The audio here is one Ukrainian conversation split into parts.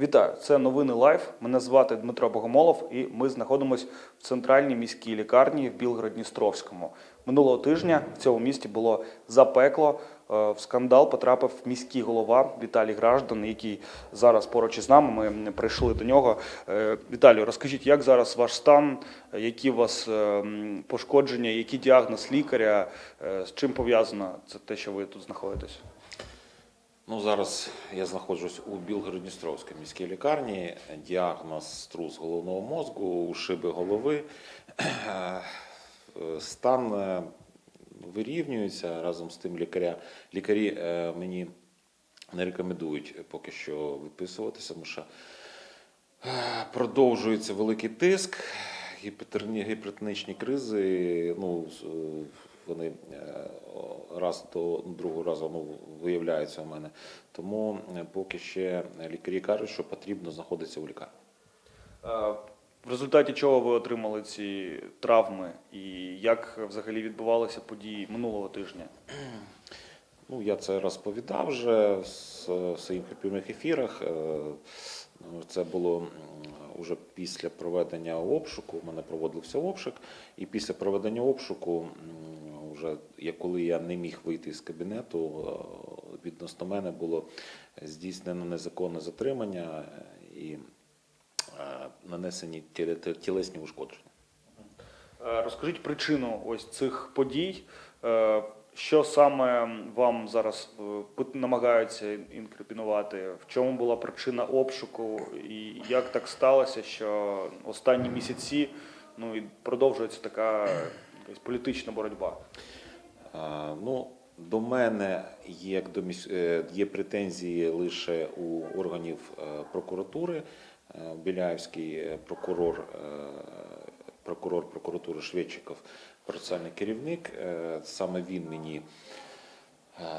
Вітаю, це новини Лайф. Мене звати Дмитро Богомолов, і ми знаходимося в центральній міській лікарні в Білгород-Дністровському. Минулого тижня в цьому місті було запекло. Е, В скандал потрапив міський голова Віталій Граждан, який зараз поруч із нами. Ми прийшли до нього. Е, Віталію, розкажіть, як зараз ваш стан, які у вас е, пошкодження, який діагноз лікаря, з чим пов'язано це те, що ви тут знаходитесь? Ну, зараз я знаходжусь у Білгород-Дністровській міській лікарні. Діагноз струс головного мозку, ушиби голови. Е, Стан е, вирівнюється разом з тим лікаря. Лікарі е, мені не рекомендують поки що виписуватися, тому що продовжується великий тиск, гіпертонічні кризи. Ну, вони е, раз до другого разу ну, виявляються у мене. Тому е, поки ще лікарі кажуть, що потрібно знаходитися у лікарні. В результаті чого ви отримали ці травми, і як взагалі відбувалися події минулого тижня? Ну, я це розповідав вже в своїх прямих ефірах. Е, Це було вже після проведення обшуку. У мене проводився обшук, і після проведення обшуку, вже коли я не міг вийти з кабінету, е, відносно мене було здійснено незаконне затримання і е, нанесені тіле- тілесні ушкодження. Е, Розкажіть причину ось цих подій. Що саме вам зараз намагаються інкримінувати? В чому була причина обшуку? І як так сталося, що останні місяці ну, і продовжується така якась політична боротьба? Ну, до мене як до е, є претензії лише у органів е, прокуратури. Е, Біляївський прокурор, прокурор прокуратури Шведчиков, процесуальний керівник. Саме він мені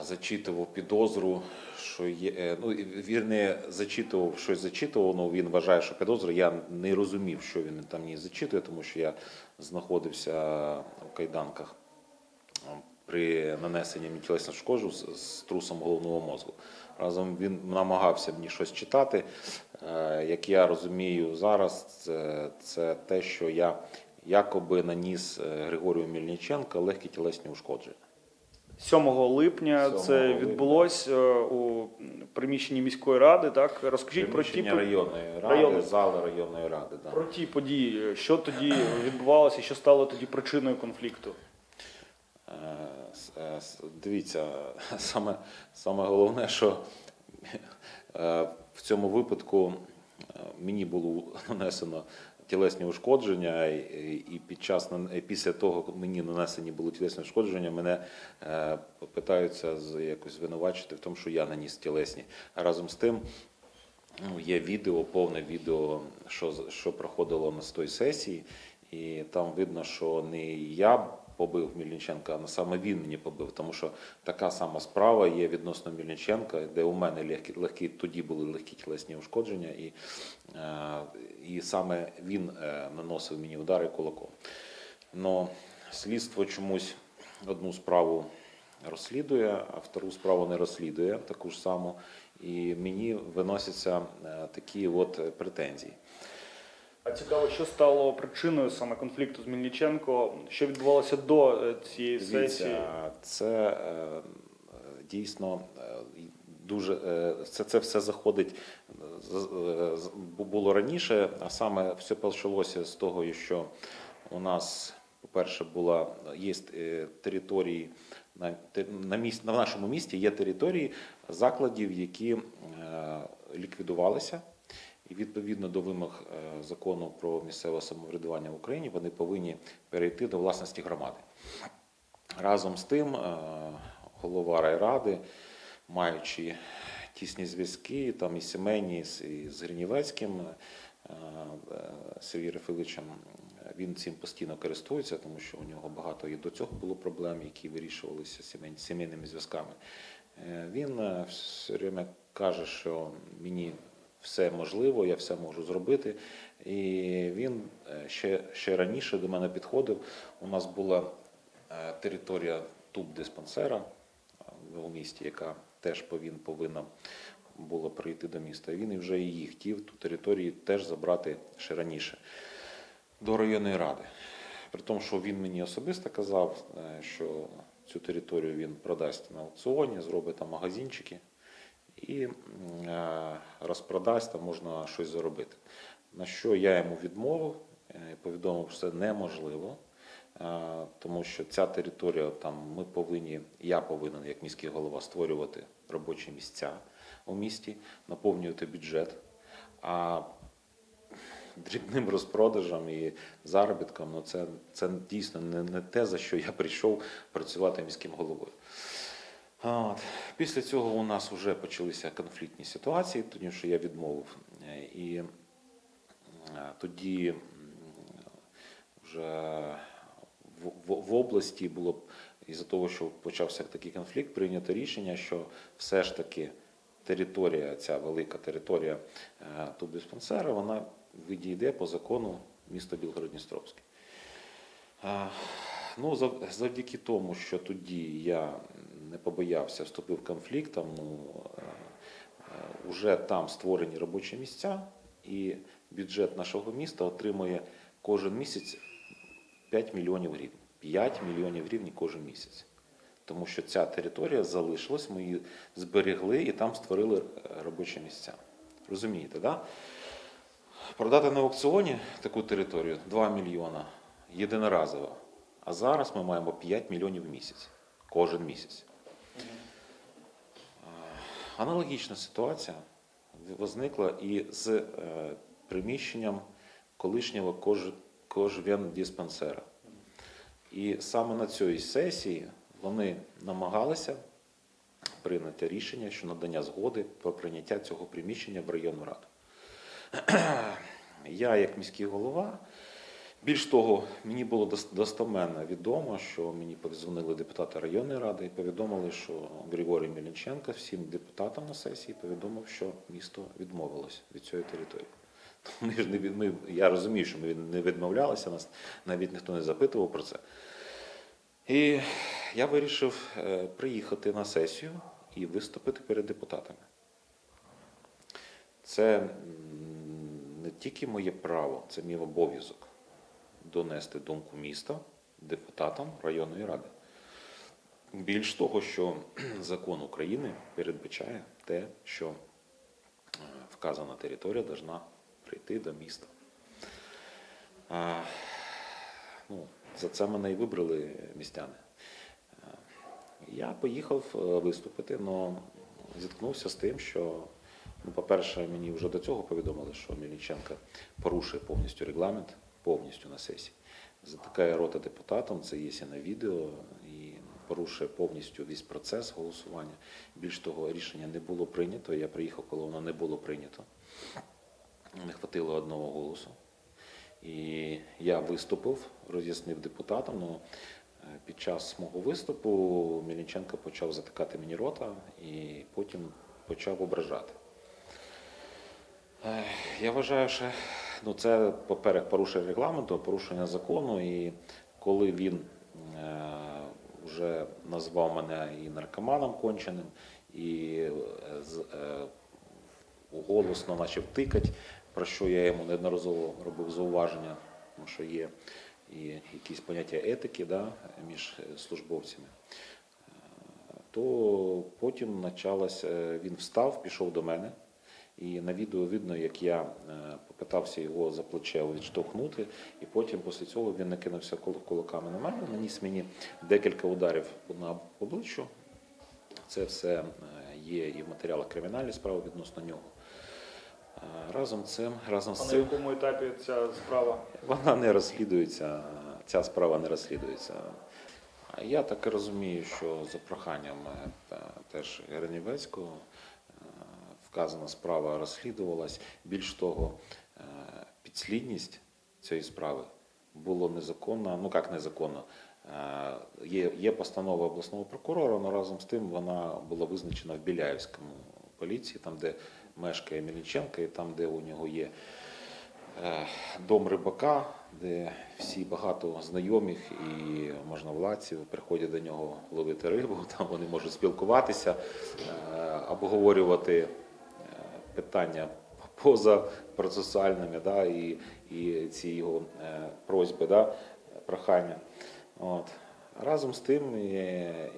зачитував підозру, що є. Ну, вірне, зачитував щось зачитував, ну він вважає, що підозра. Я не розумів, що він там мені зачитує, тому що я знаходився в кайданках при нанесенні мені тілесних шкоджу з, з трусом головного мозку. Разом він намагався мені щось читати. Е, Як я розумію зараз, це, це те, що я якоби наніс е, Григорію Мельниченка легкі тілесні ушкодження. 7 липня 7 це липня. відбулось е, у приміщенні міської ради. Так розкажіть про ті районної ради, районної. зали районної ради. Да. про ті події, що тоді відбувалося, що стало тоді причиною конфлікту. Е, е, Дивіться, саме, саме головне, що е, в цьому випадку мені було нанесено тілесні ушкодження, і, під час і після того мені нанесені були тілесні ушкодження, мене питаються якось звинувачити в тому, що я наніс тілесні. А разом з тим. Ну, є відео, повне відео, що, що проходило на той сесії, і там видно, що не я побив Мільниченка, а саме він мені побив, тому що така сама справа є відносно Мільниченка, де у мене легкі, легкі тоді були легкі тілесні ушкодження, і, е, і саме він е, наносив мені удари кулаком. Но слідство чомусь одну справу розслідує, а втору справу не розслідує таку ж саму. І мені виносяться е, такі от претензії. А цікаво, що стало причиною саме конфлікту з Мельниченко? Що відбувалося до е, цієї сесії? Це е, дійсно е, дуже це, це все заходить було раніше, а саме все почалося з того, що у нас, по-перше, була є території на, на, місць, на нашому місті є території закладів, які ліквідувалися. І відповідно до вимог е, закону про місцеве самоврядування в Україні вони повинні перейти до власності громади. Разом з тим, е, голова райради, маючи тісні зв'язки, там і сімейні, і з Гринівецьким е, Сергієм Рафиловичем, він цим постійно користується, тому що у нього багато і до цього було проблем, які вирішувалися сімейними зв'язками. Він все время каже, що мені все можливо, я все можу зробити. І він е, ще, ще раніше до мене підходив. У нас була е, територія туб диспансера у місті, яка теж повин, повинна було прийти до міста. Він вже її хотів ту територію теж забрати ще раніше до районної ради. При тому, що він мені особисто казав, е, що цю територію він продасть на аукціоні, зробить там магазинчики і е, розпродасть, там можна щось заробити. На що я йому відмовив, е, повідомив, що це неможливо, е, тому що ця територія, там ми повинні, я повинен, як міський голова, створювати робочі місця у місті, наповнювати бюджет. А дрібним розпродажем і заробітком, ну це, це дійсно не, не те, за що я прийшов працювати міським головою. От. Після цього у нас вже почалися конфліктні ситуації, тоді що я відмовив. Е, І е, тоді вже в, області було із-за того, що почався такий конфлікт, прийнято рішення, що все ж таки територія, ця велика територія е, тубдиспансера, вона відійде по закону міста Білгород-Дністровський. Е, Ну, завдяки тому, що тоді я не побоявся, вступив в конфлікт, ну, е, е, вже там створені робочі місця, і бюджет нашого міста отримує кожен місяць 5 мільйонів гривень. 5 мільйонів гривень кожен місяць. Тому що ця територія залишилась, ми її зберегли і там створили е, робочі місця. Розумієте, да? Продати на аукціоні таку територію 2 мільйона єдиноразово. А зараз ми маємо 5 мільйонів в місяць. Кожен місяць. Аналогічна ситуація возникла і з е, приміщенням колишнього кож, кожвендиспансера. І саме на цій сесії вони намагалися прийняти рішення щодо надання згоди про прийняття цього приміщення в районну раду. Я, як міський голова, більш того, мені було достоменно відомо, що мені подзвонили депутати районної ради і повідомили, що Григорій Мельниченко всім депутатам на сесії повідомив, що місто відмовилось від цієї території. Ми ж не від- я розумію, що ми не відмовлялися, нас навіть ніхто не запитував про це. І я вирішив е, приїхати на сесію і виступити перед депутатами. Це не тільки моє право, це мій обов'язок донести думку міста депутатам районної ради. Більш того, що закон України передбачає те, що е, вказана територія повинна прийти до міста. А, ну, за це мене і вибрали містяни. Е, Я поїхав е, виступити, але зіткнувся з тим, що, ну, по-перше, мені вже до цього повідомили, що Мельниченко порушує повністю регламент, повністю на сесії. Затикає рота депутатам, це є на відео, і порушує повністю весь процес голосування. Більш того, рішення не було прийнято. Я приїхав, коли воно не було прийнято. Не хватило одного голосу. І я виступив, роз'яснив депутатам. Ну, е, під час мого виступу Мельниченко почав затикати мені рота і потім почав ображати. Я вважаю, що ну, це, по-перше, порушення регламенту, порушення закону. І коли він е, вже назвав мене і наркоманом конченим, і е, е, голосно почав тикати, про що я йому неодноразово робив зауваження, тому що є і якісь поняття етики да, між службовцями. То потім почалося, він встав, пішов до мене. І на відео видно, як я е, попитався його за плече відштовхнути, і потім після цього він накинувся кул- кулаками на мене, наніс мені декілька ударів на обличчю. Це все е, є і в матеріалах кримінальної справи відносно нього. Е, Разом з цим, разом А з на якому етапі ця справа? вона не розслідується, ця справа не розслідується. Я так і розумію, що за проханням теж Гринівецького вказана справа розслідувалась. Більш того, е, підслідність цієї справи було незаконно, ну як незаконно. е, Є, є постанова обласного прокурора, але разом з тим вона була визначена в Біляївському поліції, там, де мешкає Мельниченко, і там, де у нього є е, дом рибака, де всі багато знайомих і можновладців приходять до нього ловити рибу. Там вони можуть спілкуватися, обговорювати питання поза процесуальними, да, і, і ці його е, просьби, да, прохання. От. Разом з тим,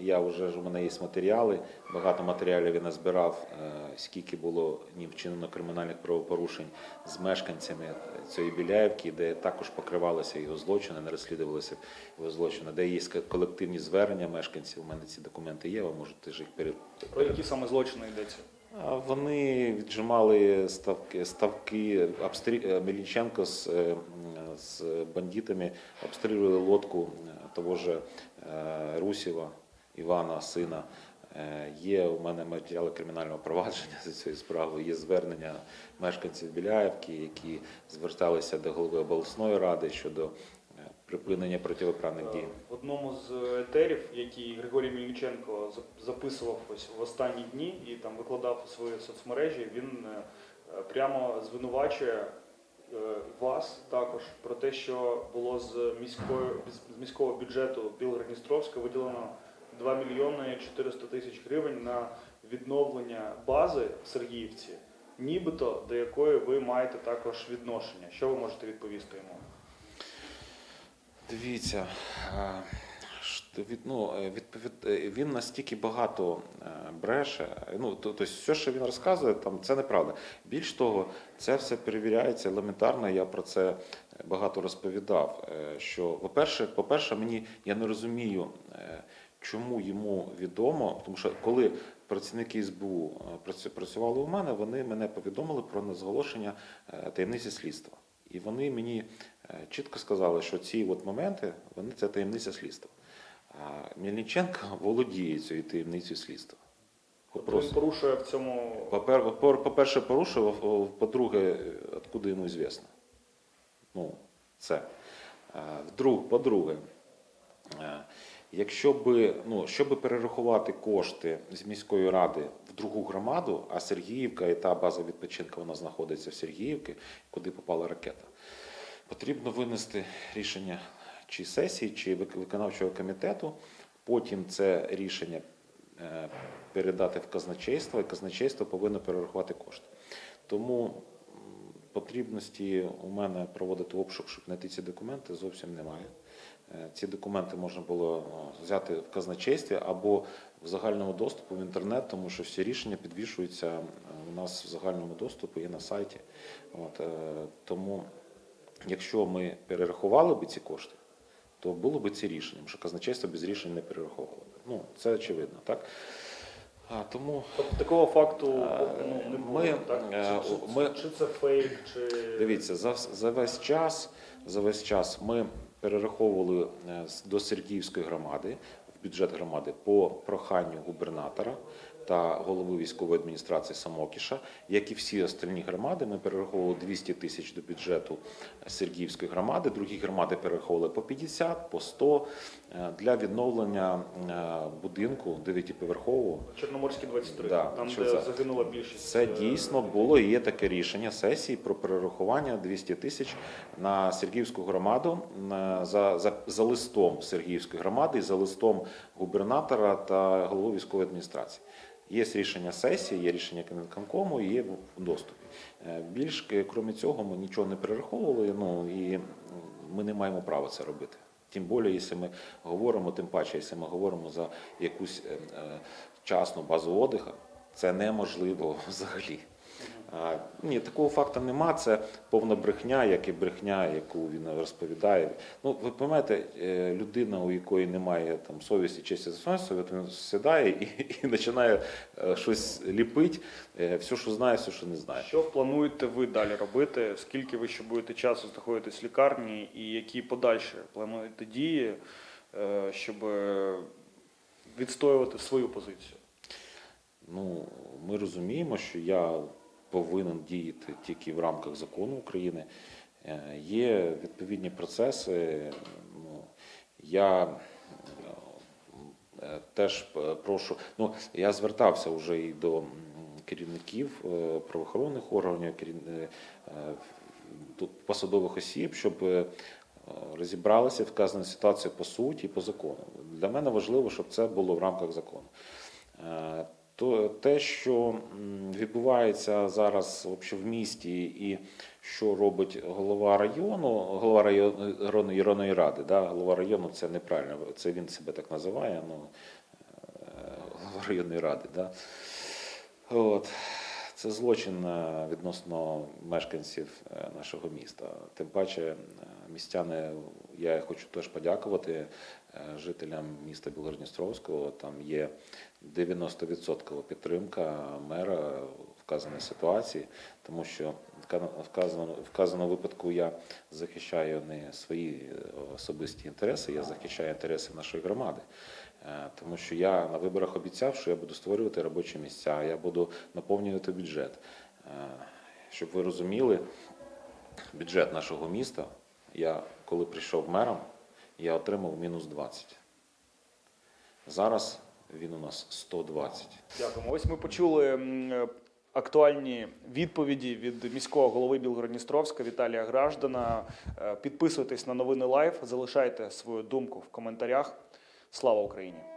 я вже у мене є матеріали, багато матеріалів я назбирав, е, скільки було ні вчинено кримінальних правопорушень з мешканцями цієї Біляївки, де також покривалися його злочини, не розслідувалися його злочини, де є колективні звернення мешканців. У мене ці документи є, ви можете ж їх перед. Про які саме злочини йдеться? Вони віджимали ставки, ставки обстрі... е, Мельниченко з, е, з бандитами обстрілювали лодку е, того ж Русєва, Івана, сина. Є у мене матеріали кримінального провадження за цією справою, є звернення мешканців Біляївки, які зверталися до голови обласної ради щодо припинення протиправних дій. В одному з етерів, який Григорій Мельниченко записував ось в останні дні і там викладав у свої соцмережі, він е, прямо звинувачує е, вас також про те, що було з міської з міського бюджету Білгород-Дністровська виділено 2 мільйони 400 тисяч гривень на відновлення бази в Сергіївці, нібито до якої ви маєте також відношення. Що ви можете відповісти йому? Дивіться, е, від, ну, е, відповід, е, він настільки багато бреше. Ну, то- тобто, все, що він розказує, там це неправда. Більш того, це все перевіряється елементарно. Я про це багато розповідав. Що, по-перше, по-перше, мені я не розумію, чому йому відомо, тому що коли працівники СБУ працю- працювали у мене, вони мене повідомили про незголошення таємниці слідства. І вони мені чітко сказали, що ці от моменти вони це таємниця слідства. А Мельниченко володіє цією таємницею слідства. Тобто він порушує в цьому по- По-перше, порушив, а по-друге, откуда йому звісно. Ну, це. Е, вдруг, по-друге, е, якщо би, ну, щоб перерахувати кошти з міської ради в другу громаду, а Сергіївка і та база відпочинку вона знаходиться в Сергіївці, куди попала ракета, потрібно винести рішення чи сесії, чи виконавчого комітету. Потім це рішення е, передати в казначейство, і казначейство повинно перерахувати кошти. Тому потрібності у мене проводити обшук, щоб знайти ці документи, зовсім немає. Е, Ці документи можна було ну, взяти в казначействі або в загальному доступу в інтернет, тому що всі рішення підвішуються е, у нас в загальному доступу і на сайті. От, е, тому, якщо ми перерахували б ці кошти, то було б ці рішення, що казначейство без рішень не перераховувало. Ну, це очевидно, так? А, тому Тобто такого факту Е, ну, не було, ми, так? е, Чи, чи, ми- чи це фейк, чи Дивіться, за, за весь час, за весь час ми перераховували е, до Сергіївської громади в бюджет громади по проханню губернатора та голови військової адміністрації Самокіша, як і всі остальні громади, ми перераховували 200 тисяч до бюджету Сергіївської громади. Другі громади перераховували по 50, по 100 е, для відновлення е, будинку дев'ятиповерхового. Чорноморський 23, Да, там, що де це? загинула більшість. Це е, дійсно було і є таке рішення сесії про перерахування 200 тисяч на Сергіївську громаду за, за, за листом Сергіївської громади і за листом губернатора та голови військової адміністрації. Є рішення сесії, є рішення Кінкому і є в доступі. Е, Більш крім цього, ми нічого не перераховували. Ну і ми не маємо права це робити. Тим більше, якщо ми говоримо, тим паче, якщо ми говоримо за якусь е, е, частну базу отдиха, це неможливо взагалі. Ні, такого факту нема. Це повна брехня, як і брехня, яку він розповідає. Ну, ви пам'ятаєте, е, людина, у якої немає там совісті, честі от він сідає і, і починає е, щось ліпити, е, все, що знає, все, що не знає. Що плануєте ви далі робити? Скільки ви ще будете часу знаходитись в лікарні, і які подальші плануєте дії, щоб відстоювати свою позицію? Ну, ми розуміємо, що я повинен діяти тільки в рамках закону України. Е, Є відповідні процеси. Ну, я е, теж прошу. Ну, я звертався вже і до керівників е, правоохоронних органів, тут посадових осіб, щоб розібралися в вказаній ситуації по суті і по закону. Для мене важливо, щоб це було в рамках закону. То те, що відбувається зараз в місті, і що робить голова району, голова районної- районної ради, да, голова району це неправильно, це він себе так називає, ну е, голова районної ради. Да. От. Це злочин е, відносно мешканців е, нашого міста. Тим паче, містяни, я хочу теж подякувати е, жителям міста Білгородністровського. Там є 90% підтримка мера в вказаній ситуації, тому що вказано- вказаному випадку я захищаю не свої е, особисті інтереси, я захищаю інтереси нашої громади. Е, Тому що я на виборах обіцяв, що я буду створювати робочі місця, я буду наповнювати бюджет. Щоб ви розуміли, бюджет нашого міста, я коли прийшов мером, я отримав мінус 20. Зараз він у нас 120. Дякуємо. Ось ми почули е, актуальні відповіді від міського голови Білгородністровська Віталія Граждана. Е, Підписуйтесь на новини Лайф, залишайте свою думку в коментарях. Слава Україні!